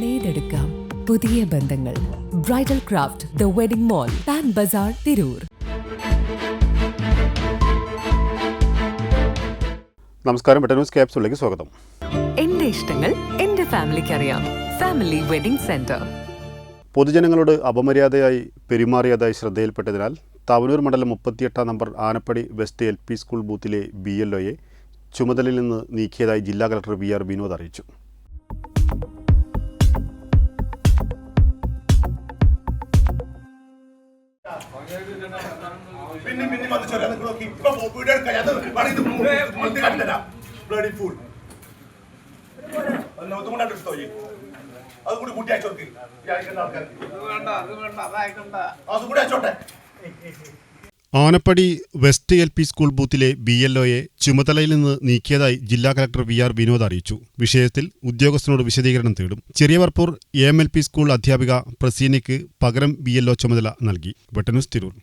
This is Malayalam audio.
നെയ്തെടുക്കാം പുതിയ ബന്ധങ്ങൾ. Bridal craft the wedding mall Pan Bazar Tirur നമസ്കാരം. ബെറ്റർ ന്യൂസ് ക്യാപ്സിലേക്ക് സ്വാഗതം. എന്റെ ഇഷ്ടങ്ങൾ എന്റെ ഫാമിലിക്ക് അറിയാം. ഫാമിലി വെഡിംഗ് സെന്റർ പൊതുജനങ്ങളോട് അപമര്യാദയായി പെരുമാറിയതായി ശ്രദ്ധയിൽപ്പെട്ടതിനാൽ താവനൂർ മണ്ഡലം മുപ്പത്തിയെട്ടാം number Anappadi west L P school ബൂത്തിലെ B L ഒയെ ചുമതലയിൽ നിന്ന് നീക്കിയതായി ജില്ലാ കളക്ടർ വി ആർ വിനോദ് അറിയിച്ചു. പിന്നെ പിന്നെ വന്ന് ചൊല്ലാൻ നിങ്ങൾ നോക്കി. ഇപ്പൊ വീഡിയോ എടുക്കാം അത് പണിത് മൾട്ടി കണ്ടില്ല ബ്ലഡി ഫുൾ ഒന്നും കൂടെ എടുത്തോ അത് കൂടി കൂട്ടി അയച്ചോർക്ക് അയക്കുന്ന ആൾക്കാർക്ക്. അത് കൂടി അയച്ചോട്ടെ. Anappadi west L P school ബൂത്തിലെ B L ഒയെ ചുമതലയിൽ നിന്ന് നീക്കിയതായി ജില്ലാ കലക്ടർ വി ആർ വിനോദ് അറിയിച്ചു. വിഷയത്തിൽ ഉദ്യോഗസ്ഥനോട് വിശദീകരണം തേടും. Cheriyavarppur Varppur M L P school അധ്യാപിക പ്രസീനയ്ക്ക് പകരം ബി എൽ ഒ ചുമതല നൽകി. വെട്ടന്യൂസ് തിരൂർ.